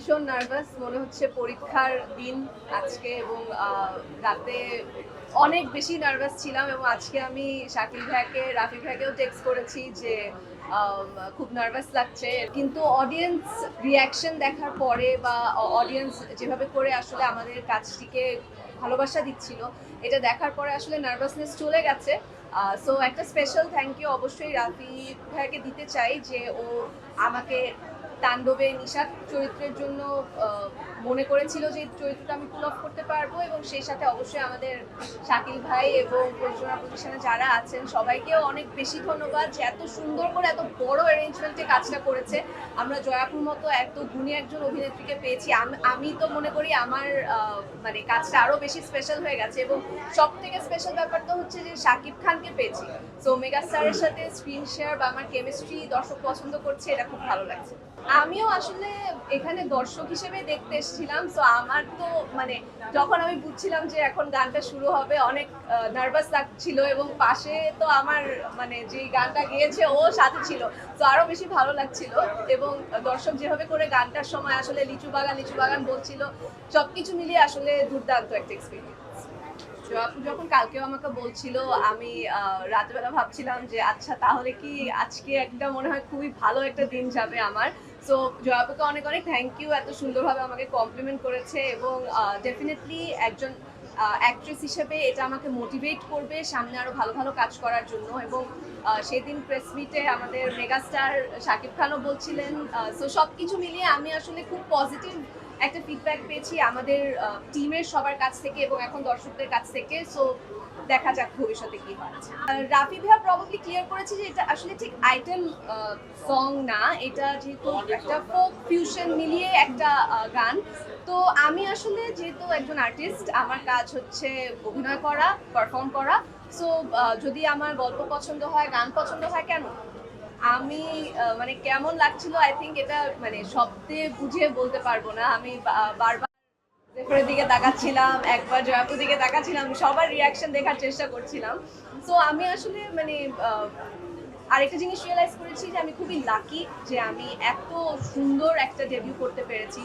ভীষণ নার্ভাস মনে হচ্ছে পরীক্ষার দিন আজকে এবং রাতে অনেক বেশি নার্ভাস ছিলাম এবং আজকে আমি শাকিল ভাইকে, রাফি ভাইকেও টেক্সট করেছি যে খুব নার্ভাস লাগছে। কিন্তু অডিয়েন্স রিয়াকশন দেখার পরে বা অডিয়েন্স যেভাবে করে আসলে আমাদের কাজটিকে ভালোবাসা দিচ্ছিল, এটা দেখার পরে আসলে নার্ভাসনেস চলে গেছে। সো একটা স্পেশাল থ্যাংক ইউ অবশ্যই রাফি ভাইকে দিতে চাই যে ও আমাকে তাণ্ডবে নিশাদ চরিত্রের জন্য মনে করেছিল যে চরিত্রটা আমি পুল অফ করতে পারব এবং সেই সাথে অবশ্যই আমাদের শাকিল ভাই এবং প্রযোজনা প্রতিষ্ঠানে যারা আছেন, সবাইকেও অনেক বেশি ধন্যবাদ যে এত সুন্দর করে এত বড় অ্যারেঞ্জমেন্টে কাজটা করেছে। আমরা জয়াপুর মতো এত গুণী একজন অভিনেত্রীকে পেয়েছি। আম- তো মনে করি আমার মানে কাজটা আরও বেশি স্পেশাল হয়ে গেছে এবং সব থেকে স্পেশাল ব্যাপারটা হচ্ছে যে শাকিব খানকে পেয়েছি। সো মেগা স্টারের সাথে স্ক্রিন শেয়ার বা আমার কেমিস্ট্রি দর্শক পছন্দ করছে, এটা খুব ভালো লাগছে। আমিও আসলে এখানে দর্শক হিসেবে দেখতে এসেছিলাম সো আমার তো মানে যখন আমি বুঝছিলাম যে এখন গানটা শুরু হবে, অনেক নার্ভাস লাগছিল এবং পাশে তো আমার মানে যে গানটা গেয়েছে ও সাথে ছিল তো আরও বেশি ভালো লাগছিল এবং দর্শক যেভাবে করে গানটার সময় আসলে লিচু বাগান লিচু বাগান বলছিল, সবকিছু মিলিয়ে আসলে দুর্দান্ত একটা এক্সপিরিয়েন্স যখন কালকেও আমাকে বলছিল, আমি রাতেবেলা ভাবছিলাম যে আচ্ছা তাহলে কি আজকে একটা মনে হয় খুবই ভালো একটা দিন যাবে আমার সো জয়াপুকে অনেক অনেক থ্যাংক ইউ এত সুন্দরভাবে আমাকে কমপ্লিমেন্ট করেছে এবং ডেফিনেটলি একজন অ্যাক্ট্রেস হিসেবে এটা আমাকে মোটিভেট করবে সামনে আরও ভালো ভালো কাজ করার জন্য এবং সেদিন প্রেস মিটে আমাদের মেগাস্টার শাকিব খানও বলছিলেন সো সব কিছু মিলিয়ে আমি আসলে খুব পজিটিভ একটা ফিডব্যাক পেয়েছি আমাদের টিমের সবার কাছ থেকে এবং এখন দর্শকদের কাছ থেকে। সো দেখা যাক ভবিষ্যতে কি হয়। রাফি ভাইয়া প্রবাবলি ক্লিয়ার করেছে যে এটা আসলে ঠিক আইটেম সং না। এটা যেহেতু একটা ফোক ফিউশন মিলিয়ে একটা গান। তো আমি আসলে যেহেতু একজন আর্টিস্ট আমার কাজ হচ্ছে অভিনয় করা পারফর্ম করা। সো যদি আমার গল্প পছন্দ হয়, গান পছন্দ হয়, কেন? আমি মানে কেমন লাগছিল আই থিঙ্ক এটা মানে শব্দে বুঝিয়ে বলতে পারব না। আমি বারবার জেফরের দিকে তাকাচ্ছিলাম, একবার জয়াপুর দিকে তাকাচ্ছিলাম, সবার রিয়াকশন দেখার চেষ্টা করছিলাম। সো আমি আসলে মানে আরেকটা জিনিস রিয়েলাইজ করেছি যে আমি খুবই লাকি যে আমি এত সুন্দর একটা ডেবিউ করতে পেরেছি।